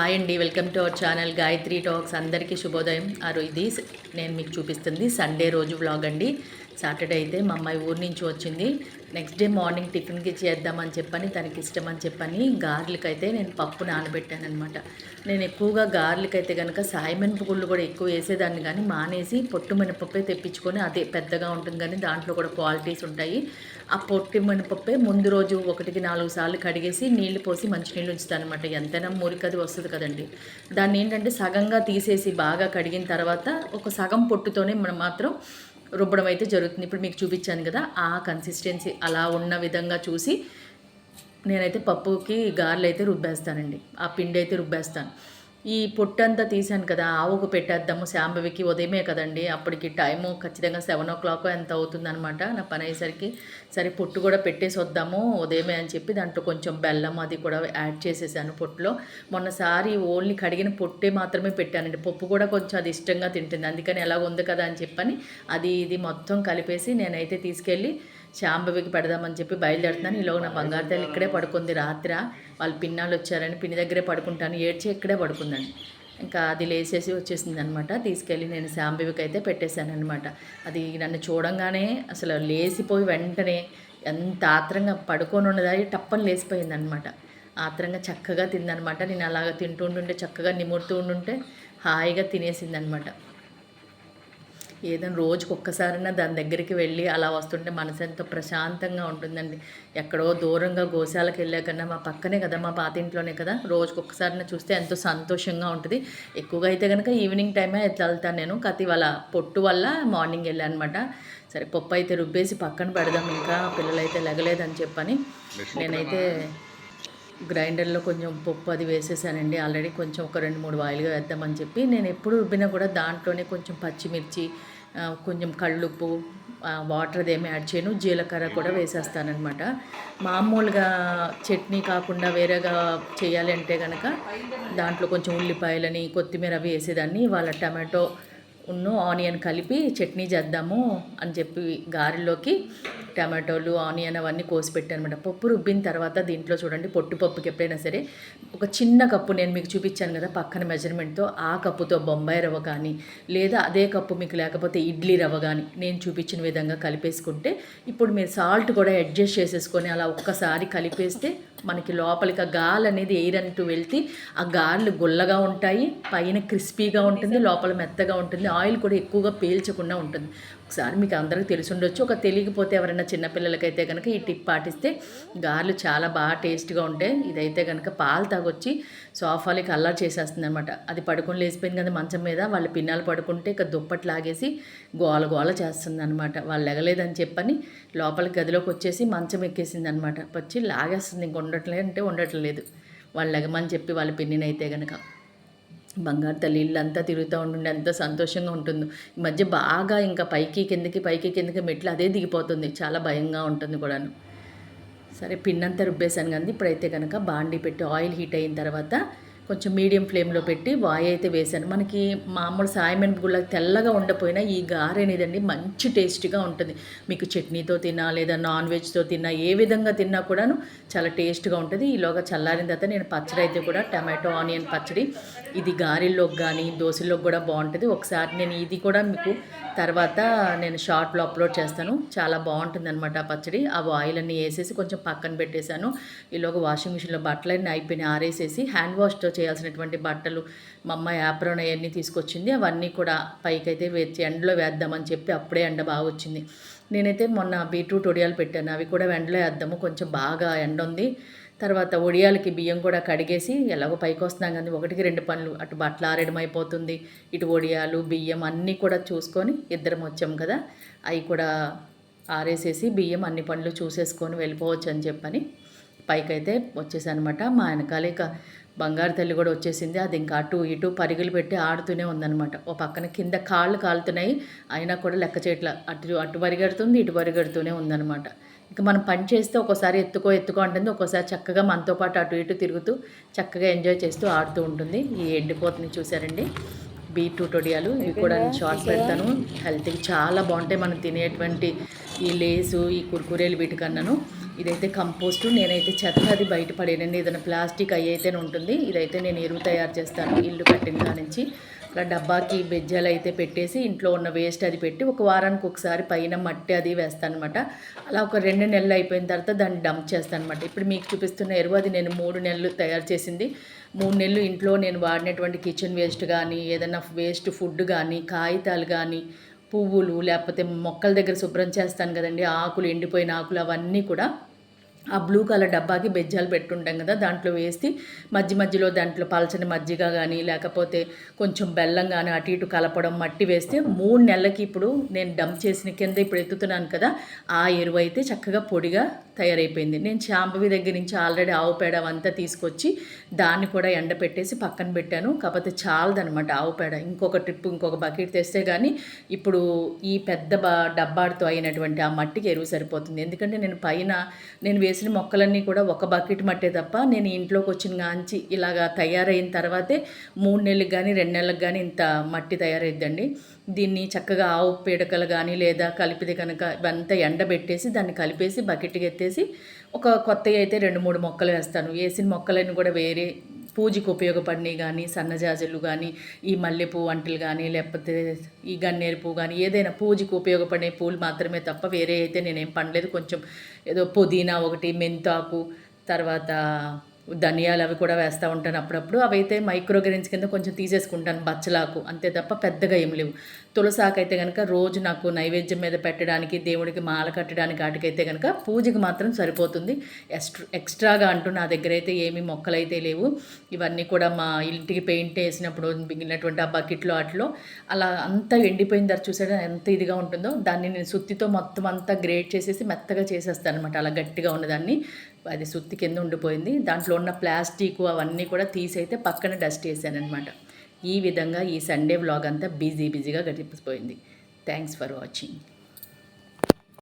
Hi అండి welcome to our channel Gayatri talks అందరికీ శుభోదయం. ఆ రోజు ఇది నేను మీకు చూపిస్తుంది సండే రోజు వ్లాగ్ అండి. సాటర్డే అయితే మా అమ్మాయి ఊరి నుంచి వచ్చింది. నెక్స్ట్ డే మార్నింగ్ టిఫిన్కి చేద్దామని చెప్పని తనకి ఇష్టం అని చెప్పని గార్లిక్ అయితే నేను పప్పు నానబెట్టాను అనమాట నేను ఎక్కువగా గార్లిక్ అయితే కనుక సాయిమినపగుళ్ళు కూడా ఎక్కువ వేసేదాన్ని కానీ మానేసి పొట్టు మినపప్పే తెప్పించుకొని అదే పెద్దగా ఉంటుంది కానీ దాంట్లో కూడా క్వాలిటీస్ ఉంటాయి. ఆ పొట్టి మినపప్పే ముందు రోజు ఒకటికి నాలుగు సార్లు కడిగేసి నీళ్ళు పోసి మంచినీళ్ళు ఉంచుతాను అనమాట ఎంతైనా మురికది వస్తుంది కదండి. దాన్ని ఏంటంటే సగంగా తీసేసి బాగా కడిగిన తర్వాత ఒక సగం పొట్టుతోనే మనం మాత్రం రుబ్బడం అయితే జరుగుతుంది. ఇప్పుడు మీకు చూపించాను కదా ఆ కన్సిస్టెన్సీ అలా ఉన్న విధంగా చూసి నేనైతే పప్పుకి గారెలు అయితే రుబ్బేస్తానండి. ఆ పిండి అయితే రుబ్బేస్తాను. ఈ పొట్టంతా తీసాను కదా ఆవుకు పెట్టేద్దాము శాంబవికి ఉదయమే కదండి. అప్పటికి టైము ఖచ్చితంగా సెవెన్ ఓ క్లాక్ ఎంత అవుతుందనమాట నా పని అయ్యేసరికి సరే పొట్టు కూడా పెట్టేసి వద్దాము ఉదయమే అని చెప్పి దాంట్లో కొంచెం బెల్లం అది కూడా యాడ్ చేసేసాను పొట్టులో. మొన్నసారి ఓన్లీ కడిగిన పొట్టే మాత్రమే పెట్టానండి. పప్పు కూడా కొంచెం అది ఇష్టంగా తింటుంది. అందుకని ఎలా ఉంది కదా అని చెప్పని అది ఇది మొత్తం కలిపేసి నేనైతే తీసుకెళ్ళి శాంబవికి పెడదామని చెప్పి బయలుదేరుతున్నాను. ఈలోగా నా బంగారు తల్లి ఇక్కడే పడుకుంది రాత్రి. వాళ్ళు పిన్నాలు వచ్చారని పిన్ని దగ్గరే పడుకుంటాను. ఏడ్చి ఇక్కడే పడుకుందండి ఇంకా అది లేసేసి వచ్చేసింది అనమాట తీసుకెళ్ళి నేను శాంబవికి అయితే పెట్టేశాను అనమాట అది నన్ను చూడంగానే అసలు లేసిపోయి వెంటనే ఎంత ఆత్రంగా పడుకొని ఉన్నది టప్పని లేసిపోయింది అనమాట ఆత్రంగా చక్కగా తిందనమాట. నేను అలాగ తింటూ ఉంటుంటే చక్కగా నిమురుతూ ఉంటుంటే హాయిగా తినేసింది అనమాట ఏదైనా రోజుకి ఒక్కసారైనా దాని దగ్గరికి వెళ్ళి అలా వస్తుంటే మనసు ఎంతో ప్రశాంతంగా ఉంటుందండి. ఎక్కడో దూరంగా గోశాలకు వెళ్ళాకన్నా మా పక్కనే కదా మా పాత ఇంట్లోనే కదా రోజుకి ఒక్కసారైనా చూస్తే ఎంతో సంతోషంగా ఉంటుంది. ఎక్కువగా అయితే కనుక ఈవినింగ్ టైమే వెళ్తాను నేను. కతి వాళ్ళ పొట్టు వల్ల మార్నింగ్ వెళ్ళాను అనమాట సరే పప్పు అయితే రుబ్బేసి పక్కన పెడదాం ఇంకా పిల్లలైతే లెగలేదని చెప్పని. నేనైతే గ్రైండర్లో కొంచెం పప్పు అది వేసేసానండి. ఆల్రెడీ కొంచెం ఒక రెండు మూడు వాయిల్గా వేద్దామని చెప్పి నేను ఎప్పుడు రుబ్బినా కూడా దాంట్లోనే కొంచెం పచ్చిమిర్చి కొంచెం కళ్ళుప్పు వాటర్ అదేమి యాడ్ చేయను. జీలకర్ర కూడా వేసేస్తానమాట మామూలుగా చట్నీ కాకుండా వేరేగా చేయాలి అంటే కనుక దాంట్లో కొంచెం ఉల్లిపాయలని కొత్తిమీర అవి వేసేదాన్ని. వాళ్ళ టమాటో ఉన్ను ఆనియన్ కలిపి చట్నీ చేద్దాము అని చెప్పి గారెలోకి టమాటోలు ఆనియన్ అవన్నీ కోసి పెట్టాను అనమాట పప్పు రుబ్బిన తర్వాత దీంట్లో చూడండి పొట్టు పప్పుకి ఎప్పుడైనా సరే ఒక చిన్న కప్పు నేను మీకు చూపించాను కదా పక్కన మెజర్మెంట్తో ఆ కప్పుతో బొంబాయి రవ్వ కానీ లేదా అదే కప్పు మీకు లేకపోతే ఇడ్లీ రవ్వ కానీ నేను చూపించిన విధంగా కలిపేసుకుంటే ఇప్పుడు మీరు సాల్ట్ కూడా అడ్జస్ట్ చేసేసుకొని అలా ఒక్కసారి కలిపేస్తే మనకి లోపలికి ఆ గాలి అనేది ఎయిర్ అంటూ వెళ్తే ఆ గారెలు గుల్లగా ఉంటాయి పైన క్రిస్పీగా ఉంటుంది లోపల మెత్తగా ఉంటుంది ఆయిల్ కూడా ఎక్కువగా పీల్చకుండా ఉంటుంది. ఒకసారి మీకు అందరికీ తెలిసి ఉండొచ్చు. ఒక తెలియకపోతే ఎవరైనా చిన్నపిల్లలకైతే కనుక ఈ టిప్ పాటిస్తే గారెలు చాలా బాగా టేస్ట్గా ఉంటాయి. ఇదైతే కనుక పాలు తాగొచ్చి సోఫాలకి అల్లరి చేసేస్తుంది అనమాట అది పడుకొని లేచిపోయింది కదా మంచం మీద వాళ్ళ పిన్నాలు పడుకుంటే ఇక దుప్పటి లాగేసి గోల గోల చేస్తుంది అనమాట వాళ్ళు ఎగలేదని చెప్పని లోపల గదిలోకి వచ్చేసి మంచం ఎక్కేసింది అనమాట వచ్చి లాగేస్తుంది. ఇంక ఉండట్లేదు అంటే ఉండట్లేదు. వాళ్ళు ఎగమని చెప్పి వాళ్ళ పిన్నినైతే కనుక బంగారు తల్లి ఇల్లంతా తిరుగుతూ ఉంటుండే ఎంత సంతోషంగా ఉంటుందో. ఈ మధ్య బాగా ఇంకా పైకి కిందకి పైకి కిందకి మెట్లు అదే దిగిపోతుంది. చాలా భయంగా ఉంటుంది కూడాను. సరే పిన్నంతా రుబ్బేశాను కానీ ఇప్పుడైతే కనుక బాండి పెట్టి ఆయిల్ హీట్ అయిన తర్వాత కొంచెం మీడియం ఫ్లేమ్లో పెట్టి వాయి అయితే వేశాను. మనకి మామూలు సాయమైన గుళ్ళ తెల్లగా ఉండపోయినా ఈ గారె అనేదండి మంచి టేస్ట్గా ఉంటుంది. మీకు చట్నీతో తిన్నా లేదా నాన్ వెజ్తో తిన్నా ఏ విధంగా తిన్నా కూడాను చాలా టేస్ట్గా ఉంటుంది. ఈలోగా చల్లారిన తర్వాత నేను పచ్చడి అయితే కూడా టమాటో ఆనియన్ పచ్చడి ఇది గారెల్లోకి కానీ దోశల్లోకి కూడా బాగుంటుంది. ఒకసారి నేను ఇది కూడా మీకు తర్వాత నేను షార్ట్లో అప్లోడ్ చేస్తాను. చాలా బాగుంటుంది అనమాట ఆ పచ్చడి. ఆ ఆయిల్ అన్నీ వేసేసి కొంచెం పక్కన పెట్టేశాను. ఈలోగా వాషింగ్ మిషన్లో బట్టలన్నీ అయిపోయినాయి ఆరేసేసి హ్యాండ్ వాష్తో చేయాల్సినటువంటి బట్టలు మా అమ్మ యాప్రోన్ అవన్నీ తీసుకొచ్చింది. అవన్నీ కూడా పైకైతే వేచి ఎండలో వేద్దామని చెప్పి అప్పుడే ఎండ బాగా వచ్చింది. నేనైతే మొన్న బీట్రూట్ ఒడియాలు పెట్టాను. అవి కూడా ఎండలో వేద్దాము. కొంచెం బాగా ఎండ ఉంది తర్వాత ఒడియాలకి బియ్యం కూడా కడిగేసి ఎలాగో పైకి వస్తున్నాం కానీ ఒకటికి రెండు పనులు. అటు బట్టలు ఆరేయడం అయిపోతుంది. ఇటు ఒడియాలు బియ్యం అన్నీ కూడా చూసుకొని ఇద్దరం వచ్చాం కదా. అవి కూడా ఆరేసేసి బియ్యం అన్ని పనులు చూసేసుకొని వెళ్ళిపోవచ్చు అని చెప్పని పైకైతే వచ్చేసానమాట. మా వెనకాల ఇక బంగారు తల్లి కూడా వచ్చేసింది. అది ఇంకా అటు ఇటు పరుగులు పెట్టి ఆడుతూనే ఉందన్నమాట. ఓ పక్కన కింద కాళ్ళు కాలుతున్నాయి. అయినా కూడా లెక్క చేయట్ల. అటు అటు పరిగెడుతుంది ఇటు పరిగెడుతూనే ఉందన్నమాట. ఇక మనం పని చేస్తే ఒక్కోసారి ఎత్తుకో ఎత్తుకో అంటుంది. ఒక్కోసారి చక్కగా మనతో పాటు అటు ఇటు తిరుగుతూ చక్కగా ఎంజాయ్ చేస్తూ ఆడుతూ ఉంటుంది. ఈ ఎండిపోతుని చూసారండి బీట్రూట్ వడియాలు. ఇవి కూడా నేను షార్ట్ పెడతాను. హెల్త్కి చాలా బాగుంటాయి. మనం తినేటువంటి ఈ లేసు ఈ కుర్కురేలు వీటికన్నాను. ఇదైతే కంపోస్టు నేనైతే చెత్త అది బయట పడేనండి ఏదైనా ప్లాస్టిక్ అవి అయితేనే ఉంటుంది. ఇదైతే నేను ఎరువు తయారు చేస్తాను. ఇల్లు కట్టిన కాడ నుంచి అలా డబ్బాకి బెజ్జాలు అయితే పెట్టేసి ఇంట్లో ఉన్న వేస్ట్ అది పెట్టి ఒక వారానికి ఒకసారి పైన మట్టి అది వేస్తాను అనమాట అలా ఒక రెండు నెలలు అయిపోయిన తర్వాత దాన్ని డంప్ చేస్తాను అనమాట ఇప్పుడు మీకు చూపిస్తున్న ఎరువు అది నేను మూడు నెలలు తయారు చేసింది. మూడు నెలలు ఇంట్లో నేను వాడినటువంటి కిచెన్ వేస్ట్ కానీ ఏదైనా వేస్ట్ ఫుడ్ కానీ కాగితాలు కానీ పువ్వులు లేకపోతే మొక్కల దగ్గర శుభ్రం చేస్తాను కదండి. ఆకులు ఎండిపోయిన ఆకులు అవన్నీ కూడా ఆ బ్లూ కలర్ డబ్బాకి బెజ్జాలు పెట్టుంటాం కదా దాంట్లో వేసి మధ్య మధ్యలో దాంట్లో పలచని మజ్జిగ కానీ లేకపోతే కొంచెం బెల్లం కానీ అటు ఇటు కలపడం మట్టి వేస్తే మూడు నెలలకి ఇప్పుడు నేను డంప్ చేసిన కింద ఇప్పుడు ఎత్తుతున్నాను కదా ఆ ఎరువు అయితే చక్కగా పొడిగా తయారైపోయింది. నేను శాంభవి దగ్గర నుంచి ఆల్రెడీ ఆవు పేడ అంతా తీసుకొచ్చి దాన్ని కూడా ఎండపెట్టేసి పక్కన పెట్టాను. కాకపోతే చాలదనమాట ఆవు పేడ. ఇంకొక ట్రిప్ ఇంకొక బకెట్ తెస్తే కానీ ఇప్పుడు ఈ పెద్ద బ డబ్బాడుతో అయినటువంటి ఆ మట్టికి ఎరువు సరిపోతుంది. ఎందుకంటే నేను పైన నేను వేసిన మొక్కలన్నీ కూడా ఒక బకెట్ మట్టే తప్ప నేను ఇంట్లోకి వచ్చిన కాంచి ఇలాగా తయారైన తర్వాతే మూడు నెలలకు కానీ రెండు నెలలకు కానీ ఇంత మట్టి తయారైద్దండి. దీన్ని చక్కగా ఆవు పీడకలు కానీ లేదా కలిపితే కనుక ఇవంతా ఎండబెట్టేసి దాన్ని కలిపేసి బకెట్కి ఎత్తేసి ఒక కొత్తవి అయితే రెండు మూడు మొక్కలు వేస్తాను. వేసిన మొక్కలను కూడా వేరే పూజకు ఉపయోగపడినవి కానీ సన్నజాజులు కానీ ఈ మల్లెపూ వంటలు కానీ లేకపోతే ఈ గన్నేరు పువ్వు కానీ ఏదైనా పూజకు ఉపయోగపడే పూలు మాత్రమే తప్ప వేరే అయితే నేనేం పండలేదు. కొంచెం ఏదో పుదీనా ఒకటి మెంతాకు తర్వాత ధనియాలు అవి కూడా వేస్తూ ఉంటాను అప్పుడప్పుడు. అవి అయితే మైక్రోగ్రెయిన్స్ కింద కొంచెం తీసేసుకుంటాను బచ్చలాకు. అంతే తప్ప పెద్దగా ఏం లేవు. తులసాకు అయితే కనుక రోజు నాకు నైవేద్యం మీద పెట్టడానికి దేవుడికి మాల కట్టడానికి వాటికైతే కనుక పూజకి మాత్రం సరిపోతుంది. ఎక్స్ట్రా ఎక్స్ట్రాగా అంటూ నా దగ్గర అయితే ఏమీ మొక్కలు అయితే లేవు. ఇవన్నీ కూడా మా ఇంటికి పెయింట్ వేసినప్పుడు మిగిలినటువంటి ఆ బకెట్లో వాటిలో. అలా అంతా ఎండిపోయిన తర్వాత చూసాడు ఎంత ఇదిగా ఉంటుందో. దాన్ని నేను సుత్తితో మొత్తం అంతా గ్రేట్ చేసేసి మెత్తగా చేసేస్తాను అనమాట అలా గట్టిగా ఉన్నదాన్ని. అది సుత్తి కింద ఉండిపోయింది. దాంట్లో ఉన్న ప్లాస్టిక్ అవన్నీ కూడా తీసైతే పక్కన డస్ట్ వేసానమాట ఈ విధంగా ఈ సండే వ్లాగ్ అంతా బిజీ బిజీగా గడిపిపోయింది థ్యాంక్స్ ఫర్ వాచింగ్